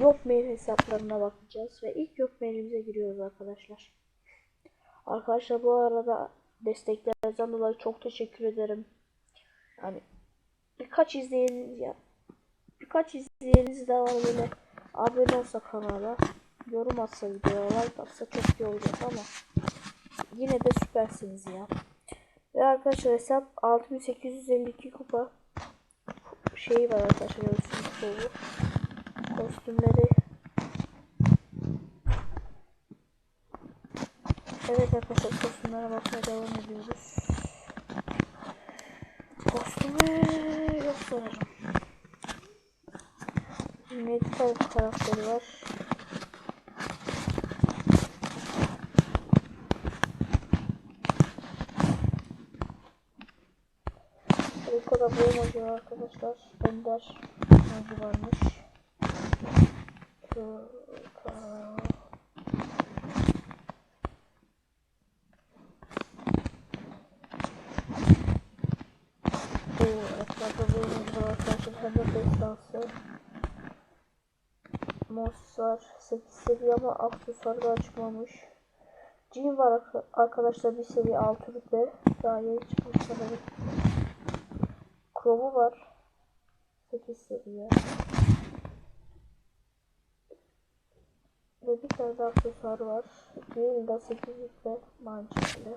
yok mail hesaplarına bakacağız ve ilk yok mailimize giriyoruz arkadaşlar. Arkadaşlar bu arada desteklerinizden dolayı çok teşekkür ederim. Yani birkaç izleyeniniz ya birkaç izleyeniniz daha var böyle abone olsa kanala yorum atsa videoya like atsa çok iyi olacak ama yine de süpersiniz ya. Ve arkadaşlar hesap 6852 kupa şeyi var arkadaşlar kolu. Kostümleri Evet arkadaşlar kostümlere bakmaya devam ediyoruz. Kostümü yok sanırım. Medical karakteri var. Bu emoji var arkadaşlar. Ender emoji varmış. Şu- ka- Bu etrafta bu emoji var arkadaşlar. Hem de destansı. Monster 8 seviye ama aksesuar da çıkmamış. Jin var arka- arkadaşlar bir seviye 6 rütbe. Daha yeni çıkmış sanırım. Chrome'u var. 8 seviye. Ve bir tane daha aksesuar var. Diğeri de 8 rütbe mançeli.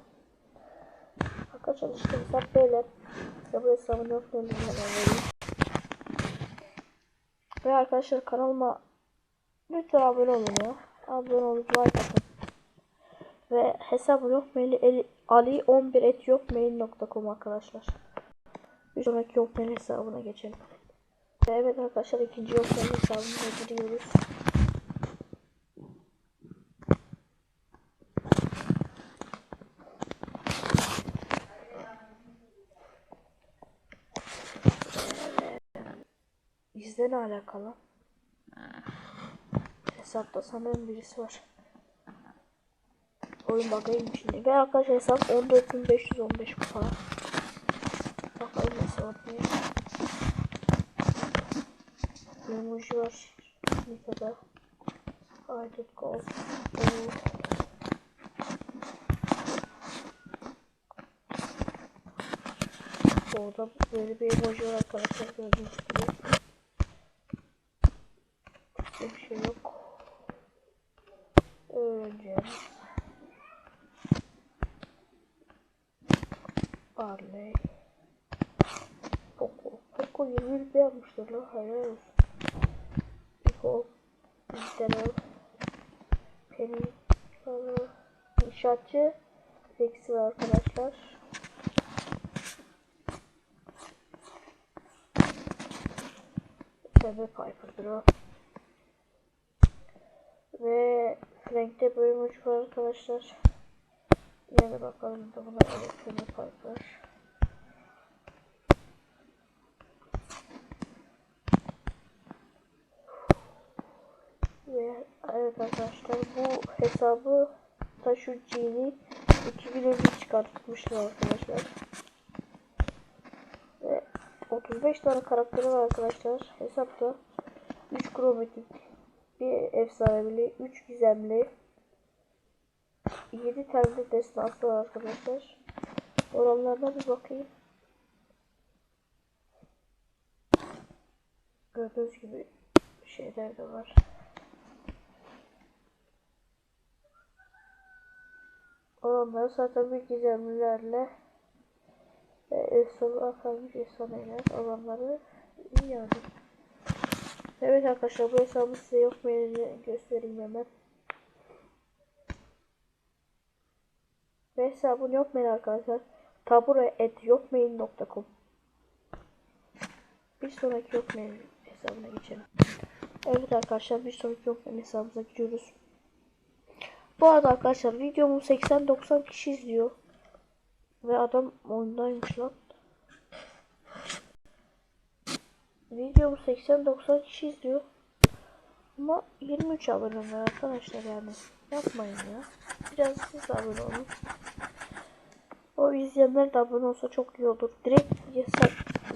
Arkadaşlar işte hesap böyle. Size bu hesabın yok vereyim. Ve arkadaşlar kanalıma lütfen abone olun ya. Abone olup like atın. Ve hesabı yok maili ali 11 et yok mail.com arkadaşlar. Bir sonraki yok mail hesabına geçelim. Ve evet arkadaşlar ikinci yok mail hesabına giriyoruz. Bizde ne alakalı? Hesapta sanırım birisi var. Oyun bug'ıymış şimdi. Ve arkadaşlar hesap 14.515 kupa. Bakalım hesap ne? Emoji var. Nika'da. Aydut Gold. Oo. Orada böyle bir emoji var arkadaşlar gördüğünüz gibi. Başka bir şey yok. Öğreneceğim. Barley. Poco. Poco 20 bir yapmışlar lan. Helal olsun. Pico. Internet. Penny. Sonra İnşaatçı. Rex'i var arkadaşlar. Tabi Piper'dır o. Ve Frank'te bölüm uç var arkadaşlar. De bakalım da Piper. Ve evet arkadaşlar bu hesabı da şu G'ni 2 gün önce çıkartmışlar arkadaşlar. Ve 35 tane karakteri var arkadaşlar hesapta. 3 kromatik, bir efsanevili, 3 gizemli, 7 tane de destansı var arkadaşlar. Oranlarına bir bakayım. Gördüğünüz gibi şeyler de var. Oranları zaten bir gizemlilerle ve efsane kalmış efsaneler olanları iyi yani. Evet arkadaşlar bu hesabı size yok mailini göstereyim hemen. Ve hesabın yok mail arkadaşlar. Tabure et yokmail.com Bir sonraki yok mail hesabına geçelim. Evet arkadaşlar bir sonraki yok mail hesabımıza giriyoruz. Bu arada arkadaşlar videomu 80-90 kişi izliyor. Ve adam oyundaymış lan. Videomu 80-90 kişi izliyor. Ama 23 abone var arkadaşlar yani. Yapmayın ya. Biraz siz abone olun. O izleyenler de abone olsa çok iyi olur. Direkt.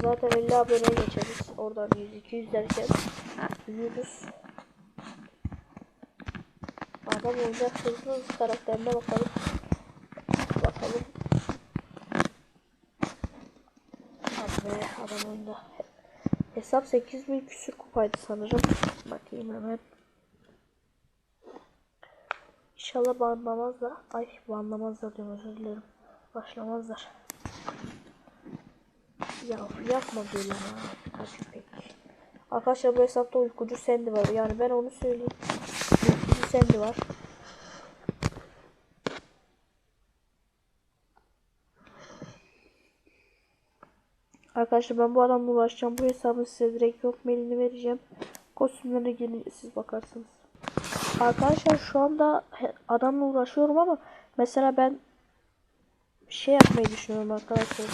Zaten 50 aboneye geçeriz. Oradan 100-200 derken büyürüz. adam olacak. Hızlı karakterine bakalım. Bakalım. Abi adam oyunda. Hesap 8000 küsür kupaydı sanırım. Bakayım hemen. İnşallah banlamazlar. Ay banlamazlar diyorum özür dilerim. Başlamazlar. Ya yapma böyle peki. Arkadaşlar bu hesapta uykucu sendi var. Yani ben onu söyleyeyim. Uykucu sendi var. Arkadaşlar ben bu adamla uğraşacağım. Bu hesabı size direkt yok mailini vereceğim. Kostümlerine gelin siz bakarsınız. Arkadaşlar şu anda adamla uğraşıyorum ama mesela ben şey yapmayı düşünüyorum arkadaşlar.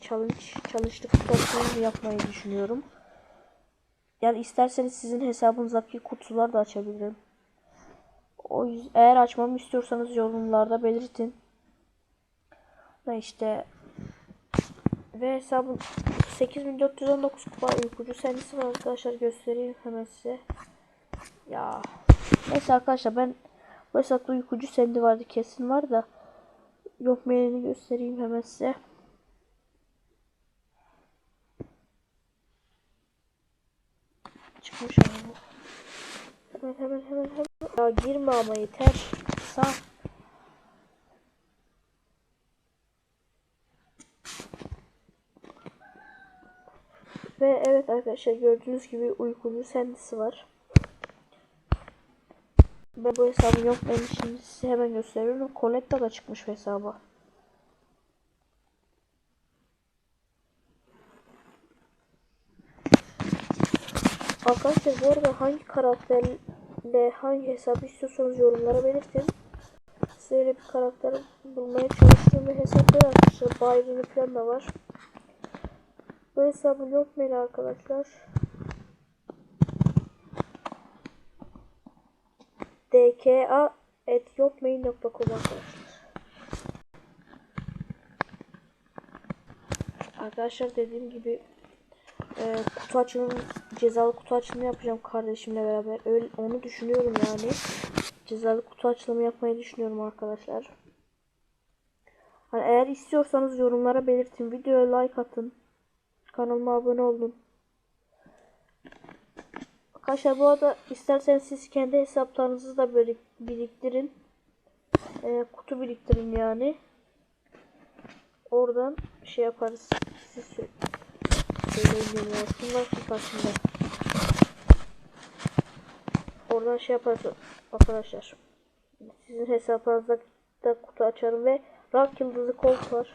Challenge, challenge'lık kostümü yapmayı düşünüyorum. Yani isterseniz sizin hesabınızdaki kutular da açabilirim. O yüzden eğer açmamı istiyorsanız yorumlarda belirtin. Ve işte ve hesabın 8419 kupa uykucu sendisi var arkadaşlar göstereyim hemen size. Ya neyse arkadaşlar ben bu hesapta uykucu sendi vardı kesin var da yok mailini göstereyim hemen size. Çıkmış ama. Hemen hemen hemen hemen. Ya girme ama yeter. Sağ. Ve evet arkadaşlar gördüğünüz gibi uykucu sendisi var. Ben bu hesabım yok ben şimdi size hemen gösteriyorum. Coletta da çıkmış hesaba. Arkadaşlar bu arada hangi karakterle hangi hesabı istiyorsanız yorumlara belirtin. Size bir karakter bulmaya çalıştığım bir hesap var arkadaşlar. Byron'ı falan da var. Bu hesabı yok mu arkadaşlar? dka.yokmail.com arkadaşlar. Arkadaşlar dediğim gibi e, kutu açılımı cezalı kutu açılımı yapacağım kardeşimle beraber. Öyle, onu düşünüyorum yani. Cezalı kutu açılımı yapmayı düşünüyorum arkadaşlar. Hani eğer istiyorsanız yorumlara belirtin. Videoya like atın. Kanalıma abone olun. Arkadaşlar bu arada isterseniz siz kendi hesaplarınızı da böyle biriktirin. Ee, kutu biriktirin yani. Oradan şey yaparız. Siz sö- söyleyin beni. Şunlar şu. Oradan şey yaparız arkadaşlar. Sizin hesaplarınızda da kutu açarım ve rak yıldızı kolt var.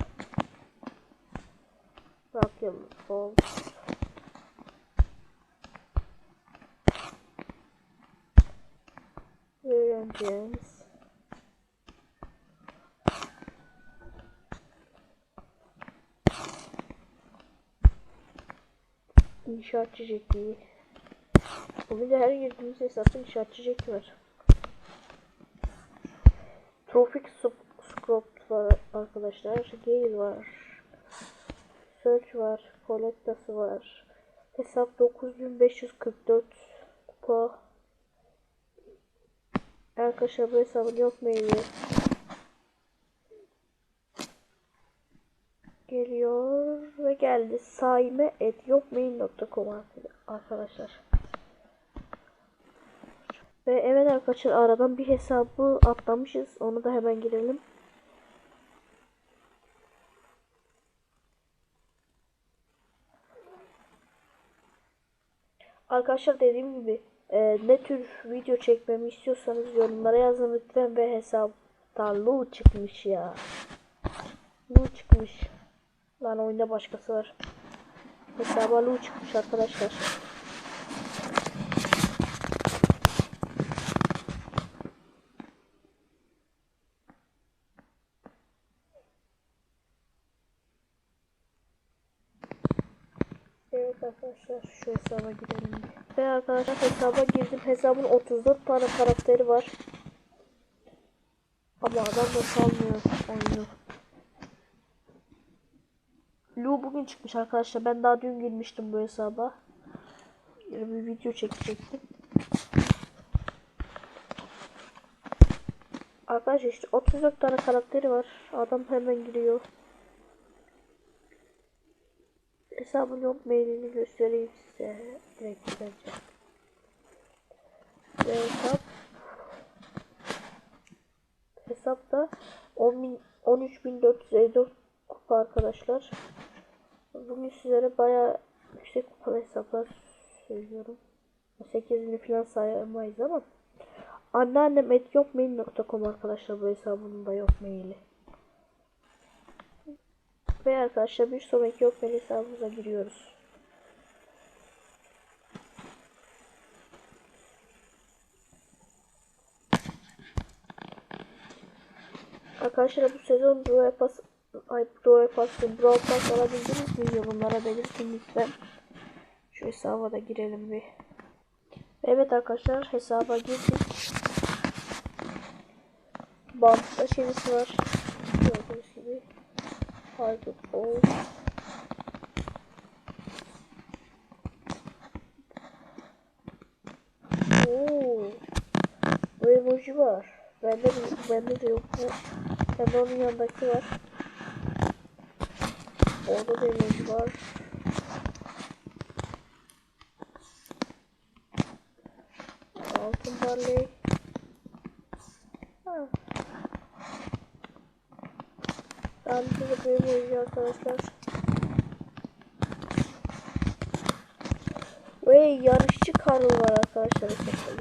Rak yıldızı kolt. Öğreneceğiz. İnşaat çiçekliği. De her girdiğimiz hesapta inşaat çiçekli var. Tropik Scope var arkadaşlar. Gale var. Search var. Collectası var. Hesap 9544 kupa. Arkadaşlar bu hesabın yok maili. Geliyor ve geldi. Saime et yokmail.com arkadaşlar. Ve evet arkadaşlar aradan bir hesabı atlamışız. Onu da hemen girelim. Arkadaşlar dediğim gibi e, ne tür video çekmemi istiyorsanız yorumlara yazın lütfen ve hesapta Lu çıkmış ya. Lu çıkmış. Lan oyunda başkası var. Hesaba Lu çıkmış arkadaşlar. Evet arkadaşlar şu hesaba girelim. Ve arkadaşlar hesaba girdim. Hesabın 34 tane karakteri var. Ama adam da salmıyor oyunu. Lu bugün çıkmış arkadaşlar. Ben daha dün girmiştim bu hesaba. Bir video çekecektim. Arkadaşlar işte 34 tane karakteri var. Adam hemen giriyor. Hesabın yok mailini göstereyim size. Direkt bence. Ve hesap hesapta 10.000 13.454 kupa arkadaşlar. Bugün sizlere bayağı yüksek kupalı hesaplar söylüyorum. 8000'i falan sayamayız ama anneannem et yok mail.com arkadaşlar bu hesabının da yok maili. Ve arkadaşlar bir sonraki yok mail hesabımıza giriyoruz. Arkadaşlar bu sezon Brawl Pass ay Brawl Pass'ın Brawl Pass alabildiniz mi? Yorumlara belirtin lütfen. Şu hesaba da girelim bir. Evet arkadaşlar hesaba girdik. Bantta şeysi var. Gördüğünüz Haydut ol. Oo. Bu emoji var. Bende de, bende de yok bu. Bende onun yanındaki var. Orada da emoji var. Altın barley. Ha. Bende de bu emoji arkadaşlar. Ve yarışçı Karl var arkadaşlar.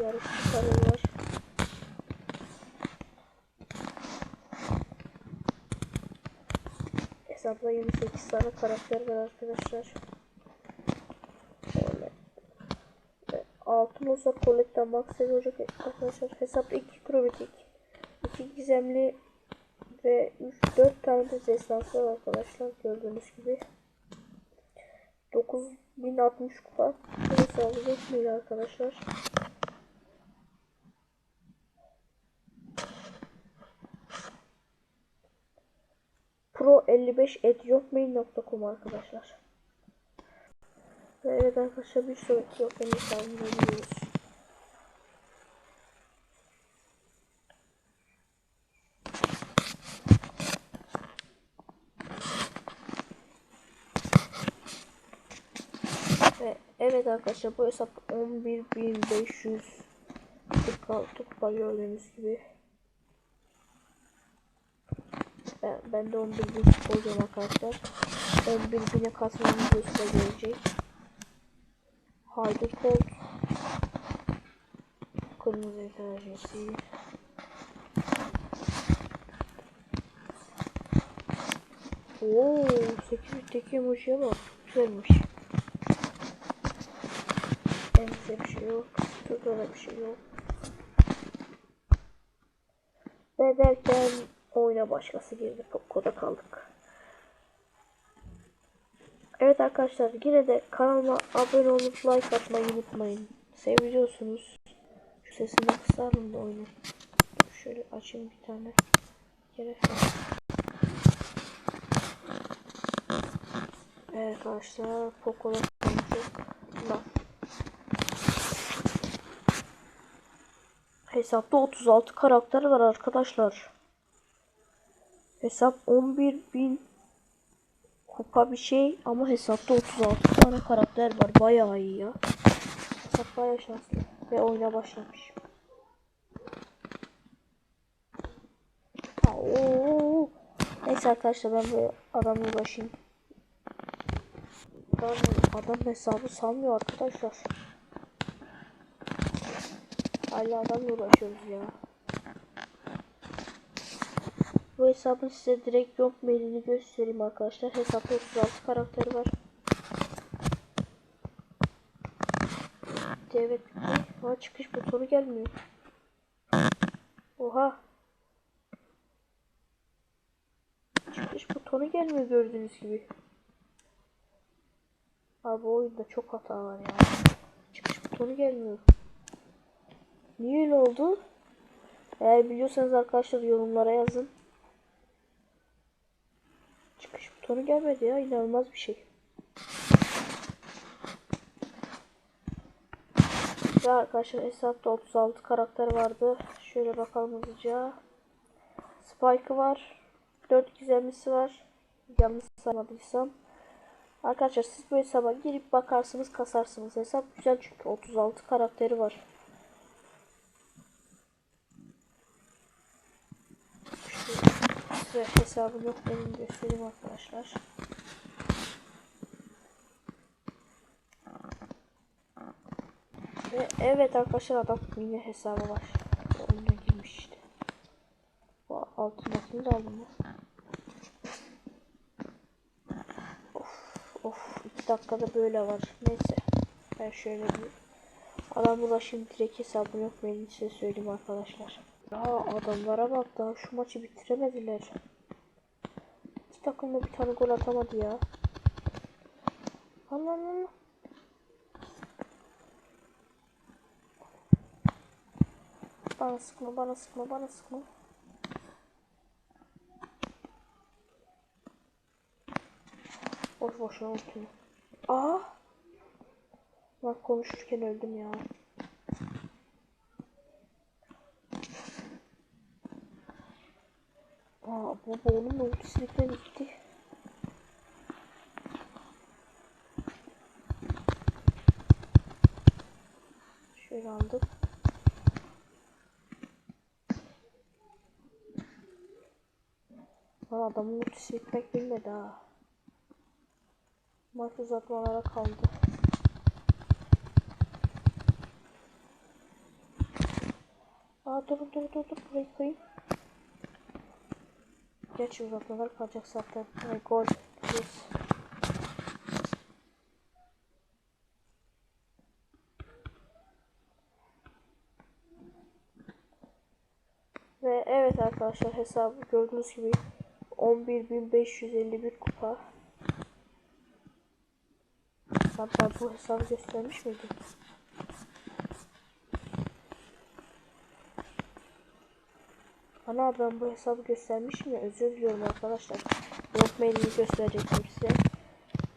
Yarışçı Karl var. Hesapta 28 tane karakter var arkadaşlar. Altın olsa kolekte max olacak arkadaşlar. Hesapta 2 kromatik, 2 gizemli ve 3-4 tane de destansı var arkadaşlar gördüğünüz gibi. 9060 kupa. Bu hesabı geçmiyor arkadaşlar. Pro 55 etyopmail.com arkadaşlar. Ve evet arkadaşlar bir sonraki yok benim hesabımı veriyoruz. Ve evet arkadaşlar bu hesap 11.500 46 kupa gördüğünüz gibi. Ben, ben de 11 bin olacağım arkadaşlar. 11 bine katmanın göster gelecek. Haydi Colt. Kırmızı enerjisi. Oo, 8 bitteki emojiye bak. Güzelmiş. Elimizde bir şey yok. Burada da bir şey yok. Ve derken oyuna başkası girdi. Poco'da kaldık. Evet arkadaşlar yine de kanalıma abone olup like atmayı unutmayın. Seviyorsunuz. Şu sesini kısarım da oyunu. Şöyle açayım bir tane. Yere. Evet arkadaşlar Poco'da kalmıştık. Lan. Hesapta 36 karakter var arkadaşlar. Hesap 11.000 kupa bir şey ama hesapta 36 tane karakter var. Bayağı iyi ya. Hesap bayağı şanslı. Ve oyuna başlamış. Oo. Neyse arkadaşlar ben böyle adamla uğraşayım. Adam, adam hesabı salmıyor arkadaşlar. Hala adamla uğraşıyoruz ya. Bu hesabın size direkt yok mailini göstereyim arkadaşlar. Hesapta 36 karakteri var. Evet. Ha çıkış butonu gelmiyor. Oha. Çıkış butonu gelmiyor gördüğünüz gibi. Abi oyunda çok hata var ya. Çıkış butonu gelmiyor. Niye öyle oldu? Eğer biliyorsanız arkadaşlar yorumlara yazın. Çıkış butonu gelmedi ya inanılmaz bir şey. Ve arkadaşlar hesapta 36 karakter vardı. Şöyle bakalım hızlıca. Spike'ı var. 4 gizemlisi var. Yanlış saymadıysam. Arkadaşlar siz bu hesaba girip bakarsınız kasarsınız. Hesap güzel çünkü 36 karakteri var. Şöyle size hesabım yok benim göstereyim arkadaşlar. Ve evet arkadaşlar adam yine hesabı var. Oyuna girmiş işte. Bu altındakini de aldım ya. Of of iki dakikada böyle var. Neyse. Ben şöyle bir adam ulaşayım direkt hesabım yok benim size söyleyeyim arkadaşlar. Ya adamlara bak daha şu maçı bitiremediler. İki takımda bir tane gol atamadı ya. Allah Allah. Bana sıkma, bana sıkma, bana sıkma. Boş boşuna unutuyor. Aa! Ben konuşurken öldüm ya. Aa, bu onun ultisi bitmedi gitti. Şöyle aldık. Lan adamın ultisi bitmek bilmedi ha. Maç uzatmalara kaldı. Aa dur dur dur dur burayı koyayım. Geç uzatmalar kalacak zaten. Ay, gol. Yes. Ve evet arkadaşlar hesabı gördüğünüz gibi 11.551 kupa. Hatta bu hesabı göstermiş miydim? Ana ben bu hesabı göstermiş mi? Özür diliyorum arkadaşlar. Yok mailini gösterecektim size.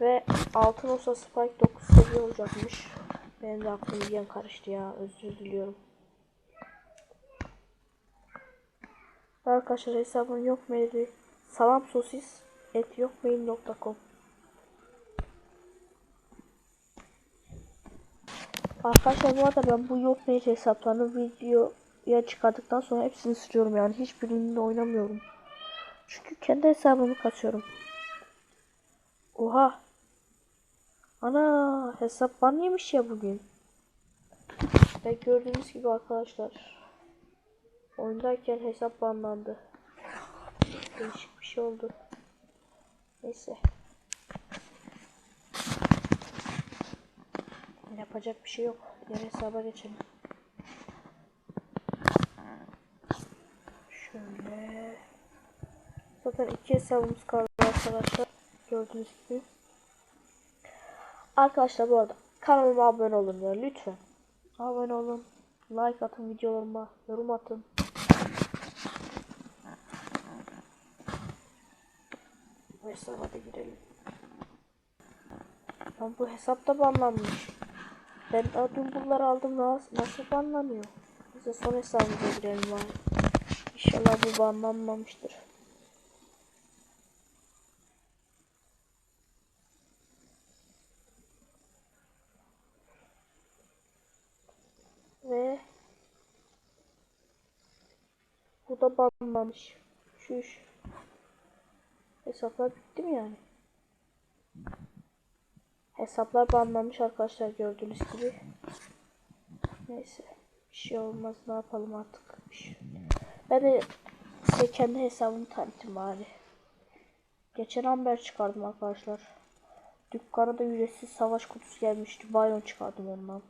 Ve altın olsa Spike 9 seviye olacakmış. Benim de aklım bir yan karıştı ya. Özür diliyorum. Arkadaşlar hesabın yok maili salam sosis et yokmail.com Arkadaşlar bu arada ben bu yok mail hesaplarını videoya çıkardıktan sonra hepsini siliyorum yani hiçbirinde oynamıyorum. Çünkü kendi hesabımı kaçıyorum. Oha. Ana hesap ban yemiş ya bugün. Ve gördüğünüz gibi arkadaşlar. Oyundayken hesap banlandı. Değişik bir şey oldu. Neyse. Yapacak bir şey yok. Diğer hesaba geçelim. Şöyle. Zaten iki hesabımız kaldı arkadaşlar. Gördüğünüz gibi. Arkadaşlar bu arada kanalıma abone olun ya lütfen. Abone olun. Like atın videolarıma. Yorum atın. Bu hesaba da girelim. Lan bu hesapta banlanmış. Ben dün bunları aldım nasıl, nasıl banlanıyor? Biz de son hesabımıza girelim var. İnşallah bu banlanmamıştır. Ve bu da banlanmış. Şuş. Hesaplar bitti mi yani? Hesaplar banlanmış arkadaşlar gördüğünüz gibi. Neyse. Bir şey olmaz ne yapalım artık. Ben de size kendi hesabımı tanıtayım bari. Geçen amber çıkardım arkadaşlar. Dükkana da ücretsiz savaş kutusu gelmişti. Bayon çıkardım ondan.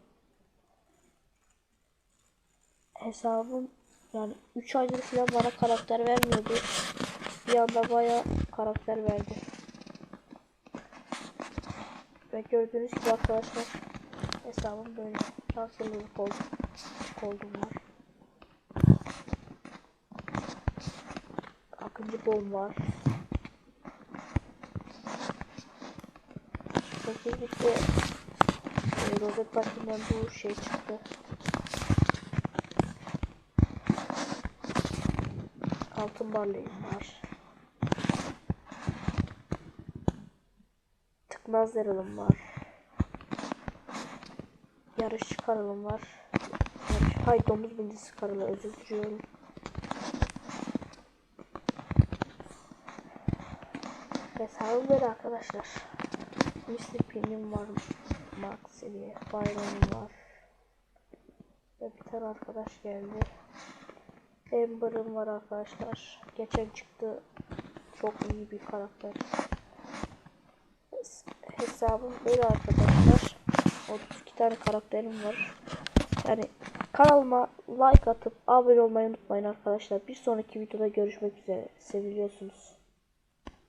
Hesabım yani 3 aydır falan bana karakter vermiyordu. Bir anda baya karakter verdi. Ve gördüğünüz gibi arkadaşlar hesabım böyle şanslılık oldu. Oldum var. Akıncı bom var. Özellikle e, rozet bakımından bu şey çıktı. Altın barleyim var. Tıknaz yaralım var. Yarış karalım var. Yarış, hay domuz bindisi karalı özür diliyorum. Hesabım böyle arkadaşlar. Pin'im var. Max seviye. Byron'um var. Ve bir tane arkadaş geldi. Amber'ım var arkadaşlar. Geçen çıktı. Çok iyi bir karakter. Hes- Hesabım böyle arkadaşlar. 32 tane karakterim var. Yani kanalıma like atıp abone olmayı unutmayın arkadaşlar. Bir sonraki videoda görüşmek üzere. Seviliyorsunuz.